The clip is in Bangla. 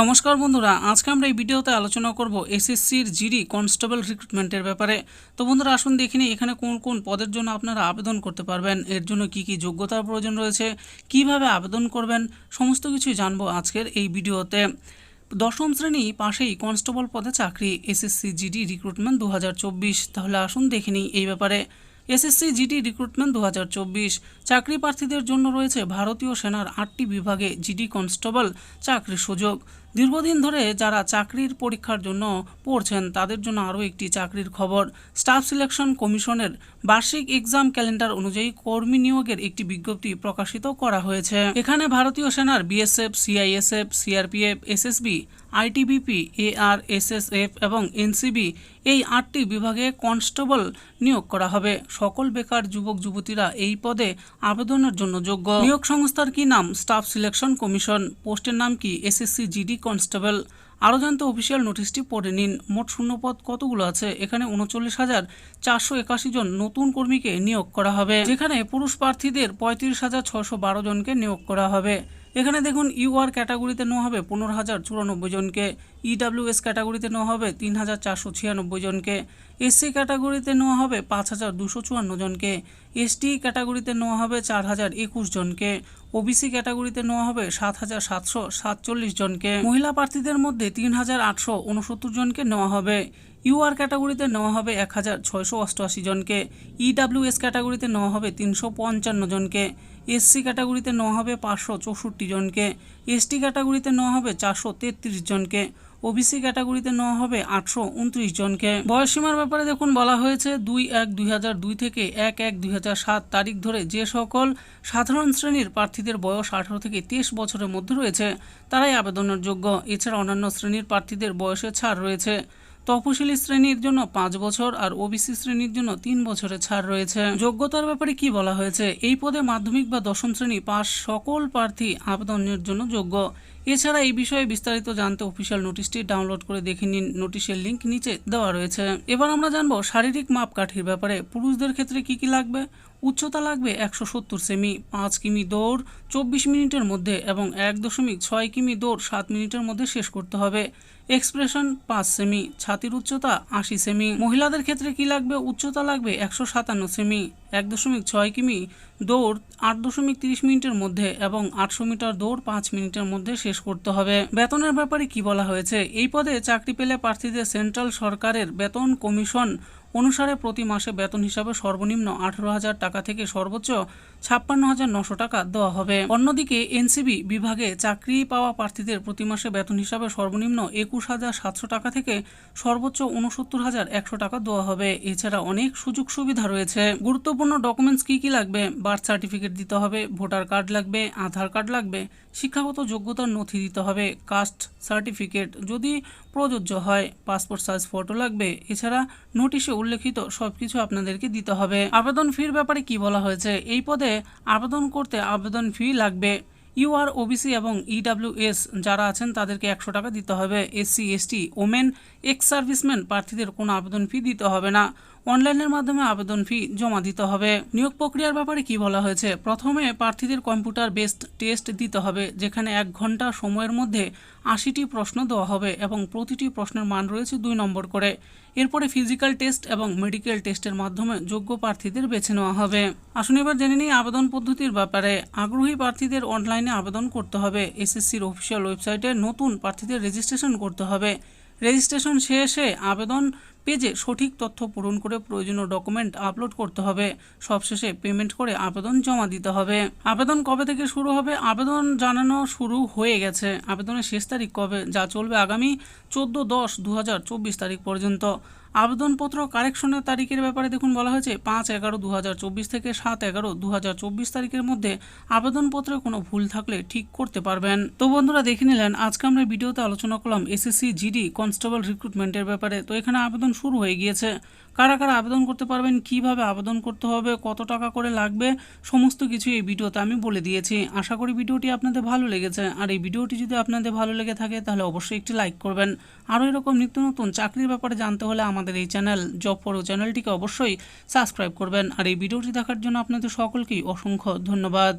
নমস্কার বন্ধুরা, আজকে আমরা এই ভিডিওতে আলোচনা করব এসএসসির জিডি কনস্টেবল রিক্রুটমেন্টের ব্যাপারে। তো বন্ধুরা, আসুন দেখে নিই এখানে কোন কোন পদের জন্য আপনারা আবেদন করতে পারবেন, এর জন্য কি কি যোগ্যতার প্রয়োজন রয়েছে, কীভাবে আবেদন করবেন, সমস্ত কিছুই জানব আজকের এই ভিডিওতে। দশম শ্রেণি পাশেই কনস্টেবল পদে চাকরি, এসএসসি জিডি রিক্রুটমেন্ট দু হাজার চব্বিশ। তাহলে আসুন দেখে নিই এই ব্যাপারে। এসএসসি জিডি রিক্রুটমেন্ট দু চাকরি প্রার্থীদের জন্য রয়েছে ভারতীয় সেনার আটটি বিভাগে জিডি কনস্টেবল চাকরির সুযোগ। দীর্ঘদিন ধরে যারা চাকরির পরীক্ষার জন্য পড়ছেন, তাদের জন্য আরও একটি চাকরির খবর। স্টাফ সিলেকশন কমিশনের বার্ষিক এক্সাম ক্যালেন্ডার অনুযায়ী কর্মী নিয়োগের একটি বিজ্ঞপ্তি প্রকাশিত করা হয়েছে। এখানে ভারতীয় সেনার BSF, CISF, CRPF, SSB ITBP AR SSF এবং এনসিবি এই আটটি বিভাগে কনস্টেবল নিয়োগ করা হবে। সকল বেকার যুবক, যুবতীরা এই পদে আবেদনের জন্য যোগ্য। নিয়োগ সংস্থার কি নাম? Staff selection commission. পোস্টের নাম কি? SSC GD constable. আরও জানতে অফিসিয়াল নোটিশটি পড়ে নিন। মোট শূন্যপদ কতগুলো আছে? এখানে উনচল্লিশ হাজার চারশো একাশি জন নতুন কর্মীকে নিয়োগ করা হবে, যেখানে পুরুষ প্রার্থীদের পঁয়ত্রিশ হাজার ছশো বারো জনকে নিয়োগ করা হবে। এখানে দেখুন ইউআর ক্যাটাগরিতে নেওয়া হবে পনেরো হাজার চুরানব্বই জনকে ইডাব্লিউএস ক্যাটাগরিতে নেওয়া হবে তিন হাজার চারশো ছিয়ানব্বই জনকে। এসসি ক্যাটাগরিতে নেওয়া হবে পাঁচ হাজার দুশো চুয়ান্ন জনকে এসটি ক্যাটাগরিতে নেওয়া হবে চার হাজার একুশ জনকে, ওবিসি ক্যাটাগরিতে নেওয়া হবে সাত হাজার সাতশো সাতচল্লিশ জনকে। মহিলা প্রার্থীদের মধ্যে তিন হাজার আটশো উনসত্তর জনকে নেওয়া হবে। ইউআর ক্যাটাগরিতে নেওয়া হবে এক হাজার ছয়শো অষ্টআশি জনকে। ইডাব্লিউএস ক্যাটাগরিতে নেওয়া হবে তিনশো পঞ্চান্ন জনকে। এসসি ক্যাটাগরিতে নেওয়া হবে পাঁচশো চৌষট্টি জনকে। এসটি ক্যাটাগরিতে নেওয়া হবে চারশো তেত্রিশ জনকে। ওবিসি ক্যাটাগরিতে নেওয়া হবে আটশো উনত্রিশ জনকে। বয়সীমার ব্যাপারে দেখুন, বলা হয়েছে দুই এক দুই থেকে এক এক দুই তারিখ ধরে যে সকল সাধারণ শ্রেণির প্রার্থীদের বয়স আঠারো থেকে তেইশ বছরের মধ্যে রয়েছে, তারাই আবেদনের যোগ্য। এছাড়া অন্যান্য শ্রেণির প্রার্থীদের বয়সে ছাড় রয়েছে। তপশিলি শ্রেণির জন্য পাঁচ বছর আর ওবিসি শ্রেণির জন্য তিন বছরের ছাড় রয়েছে। যোগ্যতার ব্যাপারে কি বলা হয়েছে? এই পদে মাধ্যমিক বা দশম শ্রেণি পাস সকল প্রার্থী আবেদনের জন্য যোগ্য। এছাড়া এই বিষয়ে বিস্তারিত জানতে অফিসিয়াল নোটিশটি ডাউনলোড করে দেখে নিন। নোটিশের লিঙ্ক নিচে দেওয়া রয়েছে। এবার আমরা জানব শারীরিক মাপকাঠির ব্যাপারে। পুরুষদের ক্ষেত্রে কি কি লাগবে? উচ্চতা লাগবে একশো সত্তর সেমি, পাঁচ কিমি দৌড় চব্বিশ মিনিটের মধ্যে এবং এক দশমিক ছয় কিমি দৌড় সাত মিনিটের মধ্যে শেষ করতে হবে। এক্সপ্রেশন পাঁচ সেমি, ছাতির উচ্চতা আশি সেমি। মহিলাদের ক্ষেত্রে কি লাগবে? উচ্চতা লাগবে একশো সাতান্ন সেমি, এক দশমিক ছয় কিমি দৌড় আট দশমিক তিরিশ মিনিটের মধ্যে এবং আটশো মিটার দৌড় পাঁচ মিনিটের মধ্যে শেষ করতে হবে। বেতনের ব্যাপারে কি বলা হয়েছে? এই পদে চাকরি পেলে প্রার্থীদের সেন্ট্রাল সরকারের বেতন কমিশন অনুসারে প্রতি মাসে বেতন হিসাবে সর্বনিম্ন আঠারো হাজার টাকা থেকে সর্বোচ্চ ছাপ্পান্ন হাজার নশো টাকা দেওয়া হবে। অন্যদিকে এনসিবি বিভাগে চাকরি পাওয়া প্রার্থীদের প্রতি মাসে বেতন হিসাবে সর্বনিম্ন একুশ হাজার সাতশো টাকা থেকে সর্বোচ্চ উনসত্তর হাজার একশো টাকা দেওয়া হবে। এছাড়া অনেক সুযোগ সুবিধা রয়েছে। গুরুত্বপূর্ণ ডকুমেন্টস কি কি লাগবে? বার্থ সার্টিফিকেট দিতে হবে, ভোটার কার্ড লাগবে, আধার কার্ড লাগবে, শিক্ষাগত যোগ্যতার নথি দিতে হবে, কাস্ট সার্টিফিকেট যদি প্রযোজ্য হয়, পাসপোর্ট সাইজ ফটো লাগবে, এছাড়া নোটিশে উল্লেখিত সব কিছু আপনাদেরকে দিতে হবে। আবেদন ফির ব্যাপারে কি বলা হয়েছে? এই পদে আবেদন করতে আবেদন ফি লাগবে। ইউআর, ওবিসি এবং ইডাব্লিউএস যারা আছেন তাদেরকে একশো টাকা দিতে হবে। SC, ST, women, ex serviceman প্রার্থীদের কোনো আবেদন ফি দিতে হবে না। অনলাইনের মাধ্যমে আবেদন ফি জমা দিতে হবে। নিয়োগ প্রক্রিয়ার ব্যাপারে কি বলা হয়েছে? প্রথমে প্রার্থীদের কম্পিউটার বেসড টেস্ট দিতে হবে, যেখানে এক ঘণ্টা সময়ের মধ্যে আশিটি প্রশ্ন দেওয়া হবে এবং প্রতিটি প্রশ্নের মান রয়েছে দুই নম্বর করে। এরপরে ফিজিক্যাল টেস্ট এবং মেডিকেল টেস্টের মাধ্যমে যোগ্য প্রার্থীদের বেছে নেওয়া হবে। আসুন এবার জেনে নিই আবেদন পদ্ধতির ব্যাপারে। আগ্রহী প্রার্থীদের অনলাইনে আবেদন করতে হবে। এসএসসির অফিসিয়াল ওয়েবসাইটে নতুন প্রার্থীদের রেজিস্ট্রেশন করতে হবে। রেজিস্ট্রেশন শেষে আবেদন পেজে সঠিক তথ্য পূরণ করে প্রয়োজনীয় ডকুমেন্ট আপলোড করতে হবে। সবশেষে পেমেন্ট করে আবেদন জমা দিতে হবে। আবেদন কবে থেকে শুরু হবে? আবেদন জানানো শুরু হয়ে গেছে। আবেদনের শেষ তারিখ কবে? যা চলবে আগামী চোদ্দ দশ দু তারিখ পর্যন্ত। আবেদনপত্র কারেকশনের তারিখের ব্যাপারে দেখুন বলা হয়েছে, পাঁচ এগারো দু থেকে সাত এগারো দু তারিখের মধ্যে আবেদনপত্রে কোনো ভুল থাকলে ঠিক করতে পারবেন। তো বন্ধুরা, দেখে নিলেন, আজকে আমরা ভিডিওতে আলোচনা করলাম এসএসসি জিডি কনস্টেবল রিক্রুটমেন্টের ব্যাপারে। তো এখানে আবেদন শুরু হয়ে গিয়েছে। কারা কারা আবেদন করতে পারবেন, কীভাবে আবেদন করতে হবে, কত টাকা করে লাগবে, সমস্ত কিছু এই ভিডিওতে আমি বলে দিয়েছি। আশা করি ভিডিওটি আপনাদের ভালো লেগেছে। আর এই ভিডিওটি যদি আপনাদের ভালো লেগে থাকে, তাহলে অবশ্যই একটি লাইক করবেন। আরও এরকম নিত্য নতুন চাকরির ব্যাপারে জানতে হলে আমাদের এই চ্যানেল জব ফর চ্যানেলটিকে অবশ্যই সাবস্ক্রাইব করবেন। আর এই ভিডিওটি দেখার জন্য আপনাদের সকলকেই অসংখ্য ধন্যবাদ।